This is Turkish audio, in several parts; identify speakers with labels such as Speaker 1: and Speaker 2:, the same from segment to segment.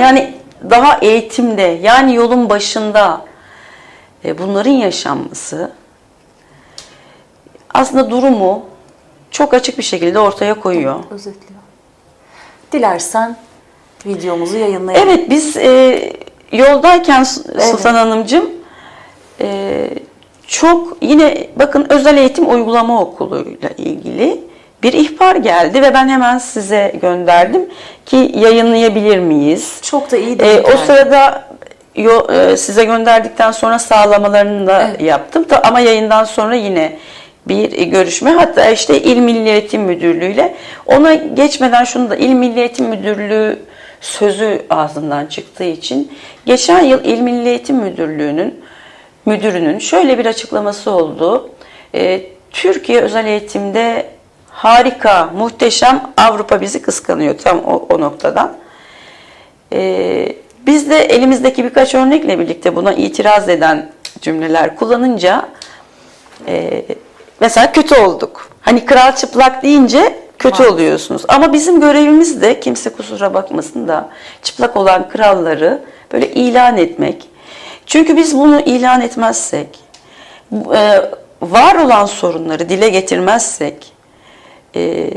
Speaker 1: yani daha eğitimde yani yolun başında e, bunların yaşanması aslında durumu çok açık bir şekilde ortaya koyuyor.
Speaker 2: Özetliyor. Dilersen videomuzu yayınlayalım.
Speaker 1: Evet biz e, yoldayken Sultan Hanımcığım e, çok yine bakın özel eğitim uygulama okuluyla ilgili bir ihbar geldi ve ben hemen size gönderdim ki yayınlayabilir miyiz?
Speaker 2: Çok da iyi
Speaker 1: E,
Speaker 2: değil.
Speaker 1: o sırada yo- e, size gönderdikten sonra sağlamalarını da
Speaker 2: Evet.
Speaker 1: yaptım. Ta- ama yayından sonra yine bir görüşme hatta işte İl Milli Eğitim Müdürlüğü ile ona geçmeden şunu da İl Milli Eğitim Müdürlüğü sözü ağzından çıktığı için geçen yıl İl Milli Eğitim Müdürlüğü'nün müdürünün şöyle bir açıklaması oldu. E, Türkiye özel eğitimde harika, muhteşem Avrupa bizi kıskanıyor tam o, o noktadan. Ee, biz de elimizdeki birkaç örnekle birlikte buna itiraz eden cümleler kullanınca e, mesela kötü olduk. Hani kral çıplak deyince kötü oluyorsunuz. Ama bizim görevimiz de kimse kusura bakmasın da çıplak olan kralları böyle ilan etmek. Çünkü biz bunu ilan etmezsek, e, var olan sorunları dile getirmezsek, e,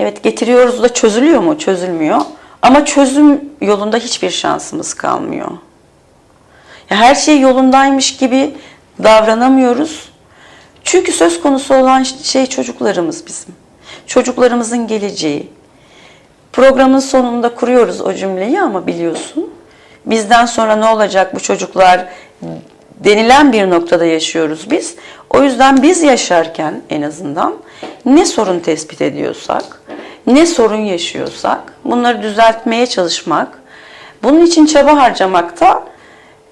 Speaker 1: Evet getiriyoruz da çözülüyor mu? Çözülmüyor. Ama çözüm yolunda hiçbir şansımız kalmıyor. Ya her şey yolundaymış gibi davranamıyoruz. Çünkü söz konusu olan şey çocuklarımız bizim. Çocuklarımızın geleceği. Programın sonunda kuruyoruz o cümleyi ama biliyorsun. Bizden sonra ne olacak bu çocuklar denilen bir noktada yaşıyoruz biz. O yüzden biz yaşarken en azından ne sorun tespit ediyorsak, ne sorun yaşıyorsak bunları düzeltmeye çalışmak, bunun için çaba harcamak da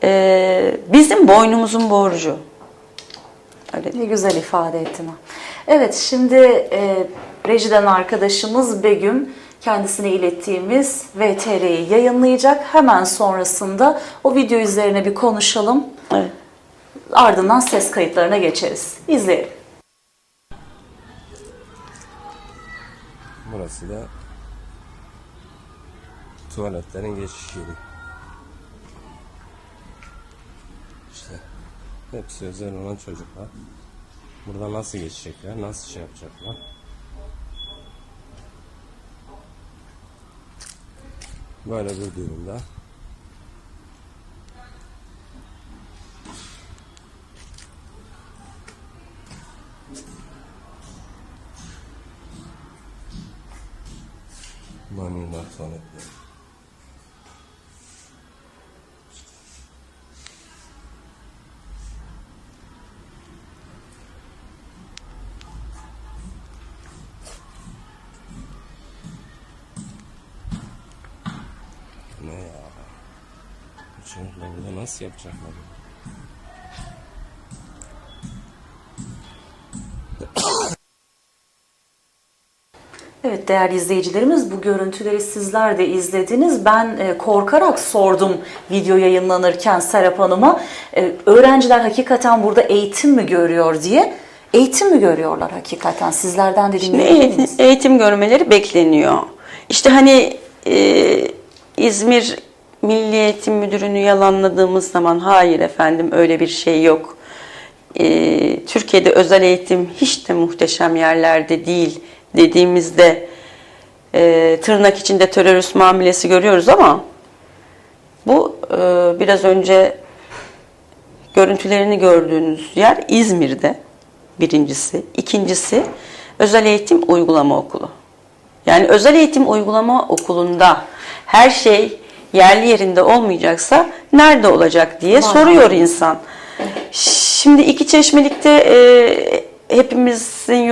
Speaker 1: eee, bizim boynumuzun borcu. Öyle
Speaker 2: Ne güzel ifade ettin. Evet şimdi e, rejiden arkadaşımız Begüm kendisine ilettiğimiz VTR'yi yayınlayacak. Hemen sonrasında o video üzerine bir konuşalım.
Speaker 1: Evet.
Speaker 2: Ardından ses kayıtlarına geçeriz. İzleyelim.
Speaker 3: Burası da tuvaletlerin geçiş yeri. İşte hepsi özel olan çocuklar. Burada nasıl geçecekler, nasıl şey yapacaklar. Böyle bir durumda. Banyolar, tuvaletler. Ne ya? Bu Çocuklar burada nasıl yapacaklar?
Speaker 2: Evet değerli izleyicilerimiz bu görüntüleri sizler de izlediniz. Ben e, korkarak sordum video yayınlanırken Serap Hanım'a. E, öğrenciler hakikaten burada eğitim mi görüyor diye. Eğitim mi görüyorlar hakikaten? Sizlerden de
Speaker 1: Şimdi eğitim,
Speaker 2: miyiz?
Speaker 1: eğitim görmeleri bekleniyor. İşte hani e, İzmir Milli Eğitim Müdürünü yalanladığımız zaman hayır efendim öyle bir şey yok. E, Türkiye'de özel eğitim hiç de muhteşem yerlerde değil dediğimizde e, tırnak içinde terörist muamelesi görüyoruz ama bu e, biraz önce görüntülerini gördüğünüz yer İzmir'de birincisi. İkincisi özel eğitim uygulama okulu. Yani özel eğitim uygulama okulunda her şey yerli yerinde olmayacaksa nerede olacak diye
Speaker 2: Var.
Speaker 1: soruyor insan. Şimdi iki çeşmelikte e, hepimizin yolu